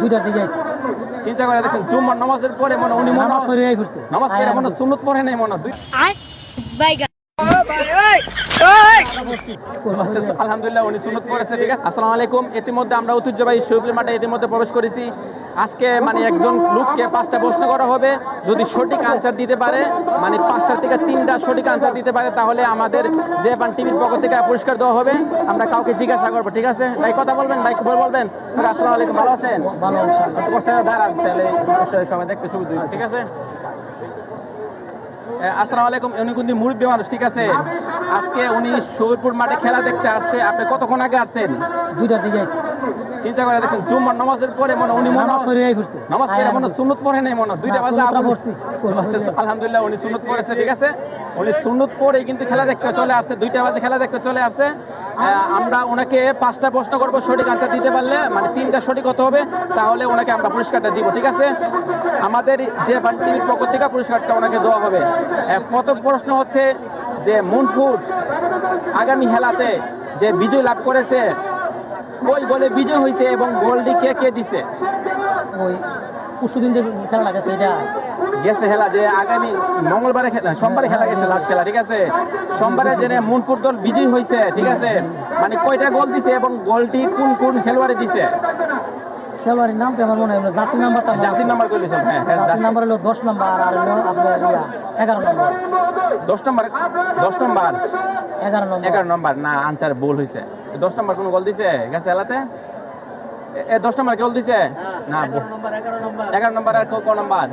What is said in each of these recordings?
দুইটার দিকে আইছি চিন্তা করে দেখেন জুম্মার নামাজের পরে মনে উনি মনে নামাজ পড়ে আই পড়ছে। নামাজ পড়ে মনে সুন্নত পড়ে নাই মনে। দুই Bye, আলহামদুলিল্লাহ উনি সুন্নত পড়েছে ঠিক আছে? আসসালামু আলাইকুম। ইতিমধ্যে আমরা ঐতিহ্যবাহী শহীদুল মাঠে ইতিমধ্যে প্রবেশ করেছি। আজকে মানে একজন লোককে পাঁচটা প্রশ্ন করা হবে। যদি সঠিক আনসার দিতে পারে মানে পাঁচটার থেকে তিনটা সঠিক আনসার দিতে পারে তাহলে আমাদের যে পান টিভির পক্ষ থেকে পুরস্কার দেওয়া হবে। আমরা কাউকে জিজ্ঞাসা করব ঠিক আছে? ভাই কথা বলবেন? ভাই বল বলবেন? আসসালামু আলাইকুম ভালো আছেন? ভালো কষ্ট দাঁড়ান তাহলে সবাই দেখতে সুবিধা ঠিক আছে? আসসালামু আলাইকুম উনি কিন্তু মুরব্বী মানুষ ঠিক আছে? আজকে উনি শহীদপুর মাঠে খেলা দেখতে আসছে। আপনি কতক্ষণ আগে আসছেন? দুইটার দিকে চিন্তা করে দেখছেন জুম্মার নামাজের পরে মনে উনি মনে নামাজ পড়ে মনে সুন্নত পড়ে নাই মনে দুইটা বাজে আলহামদুলিল্লাহ উনি সুন্নত পড়েছে ঠিক আছে? উনি সুন্নত পড়ে কিন্তু খেলা দেখতে চলে আসছে দুইটা বাজে খেলা দেখতে চলে আসছে। আমরা ওনাকে পাঁচটা প্রশ্ন করব সঠিক আনসার দিতে পারলে মানে তিনটা সঠিক হতে হবে তাহলে ওনাকে আমরা পুরস্কারটা দিব ঠিক আছে? আমাদের যে ফান টিভির পক্ষ থেকে পুরস্কারটা ওনাকে দেওয়া হবে। প্রথম প্রশ্ন হচ্ছে যে মুনফুর আগামী খেলাতে যে বিজয় লাভ করেছে ওই বলে বিজয় হয়েছে এবং গোলটি কে কে দিছে? ওই পরশুদিন যে খেলা গেছে এটা? গেছে খেলা যে আগামী মঙ্গলবারে খেলা সোমবারে খেলা গেছে লাস্ট খেলা ঠিক আছে? সোমবারে যে মুনফুর দল বিজয়ী হয়েছে ঠিক আছে? মানে কয়টা গোল দিছে এবং গোলটি কোন কোন খেলোয়াড়ে দিছে? খেলোয়াড়ের নামটা আমার মনে হয়? জার্সি নাম্বারটা আছে। নাম্বার দিছে হ্যাঁ হ্যাঁ, জার্সি- নাম্বার হলো দশ নাম্বার আর হলো আপনার ইয়া এগারো নম্বর। দশ নম্বর দশ নম্বর? এগারো নম্বর। এগারো নম্বর না আনসার ভুল হয়েছে দশ নম্বর কোন গোল দিছে? গেছে খেলাতে এ- এ দশ নম্বর গোল দিছে? না ভুল। এগারো নম্বর আর ক নম্বর?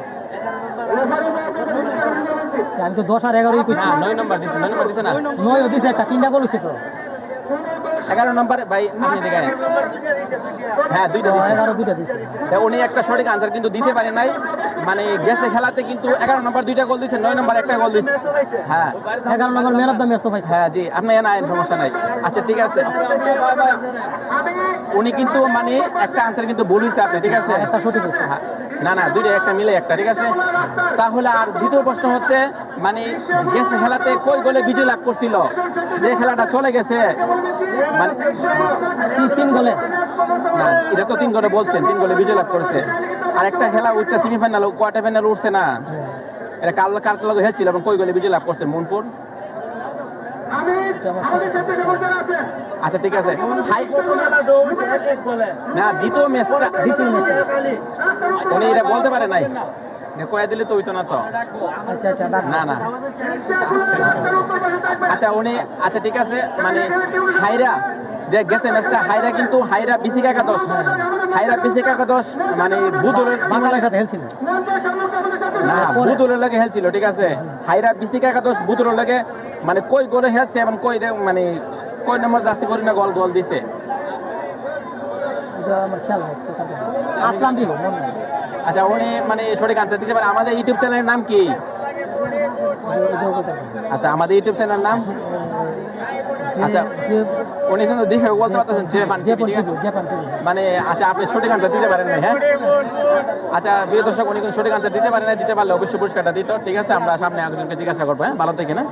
আমি তো দশ আর এগারোই কইছি। না নয় নম্বর দিছে নয় নম্বর দিছে না। নয় দিছে একটা তিনটা বল হইছে তো। এগারো নম্বর ভাই আপনি দেখেন হ্যাঁ দুইটা এগারো দুইটা তা উনি একটা সঠিক আনসার কিন্তু দিতে পারে নাই। মানে গেছে খেলাতে কিন্তু এগারো নম্বর দুইটা গোল দিচ্ছে নয় নম্বর একটা গোল দিচ্ছে হ্যাঁ। এগারো নম্বর ম্যান অফ দ্য ম্যাচও পাইছে। হ্যাঁ জি আপনি না সমস্যা নাই। আচ্ছা ঠিক আছে। উনি কিন্তু মানে একটা আনসার কিন্তু ভুল হয়েছে আপনি ঠিক আছে? একটা সঠিক হয়েছে হ্যাঁ, না না দুইটা একটা মিলে একটা ঠিক আছে? তাহলে আর দ্বিতীয় প্রশ্ন হচ্ছে মানে গেছে খেলাতে কই গোলে বিজয় লাভ করছিল? যে খেলাটা চলে গেছে মানে তিন তিন গোলে? না, এটা তো তিন গোলে বলছেন, তিন গোলে বিজয় লাভ করেছে। আর একটা খেলা ওইটা সেমিফাইনাল কোয়ার্টার ফাইনাল উঠছে না। এটা কাল কার লগে হেলছিল এবং কই গোলে বিজয় লাভ করছে, মনপুর। আচ্ছা ঠিক আছে। না, দ্বিতীয় ম্যাচটা দ্বিতীয় ম্যাচে উনি এটা বলতে পারে নাই। কয়ে দিলে তো হইতো না তো। আচ্ছা আচ্ছা না না। আচ্ছা উনি আচ্ছা ঠিক আছে মানে হাইরা যে গেছে ম্যাচটা হাইরা কিন্তু হাইরা বিসিক একাদশ হাইরা বিসিক একাদশ মানে বুদুলের বাঙালির সাথে খেলছিল। না বুদুলের লাগে হেলছিল ঠিক আছে। হাইরা বিসিক একাদশ বুদুলের লাগে মানে কই গোলে হেলছে এবং কই মানে কই নম্বর জার্সি করি না গোল গোল দিছে। আমার খেয়াল আসলাম দিব মনে আচ্ছা উনি মানে সঠিক আনসার দিতে পারে আমাদের ইউটিউব চ্যানেলের নাম কি। আচ্ছা আমাদের ইউটিউব চ্যানেলের নাম আচ্ছা। উনি কিন্তু দেখে বলতে পারতেছেন যে পান যে টিভি, ঠিক আছে? যে পান টিভি। মানে আচ্ছা আপনি সঠিক আনসার দিতে পারেন না হ্যাঁ আচ্ছা প্রিয় দর্শক উনি কিন্তু সঠিক আনসার দিতে পারেন না দিতে পারলে অবশ্যই পুরস্কারটা দিত ঠিক আছে আমরা সামনে একজনকে জিজ্ঞাসা করব হ্যাঁ ভালো থেকে না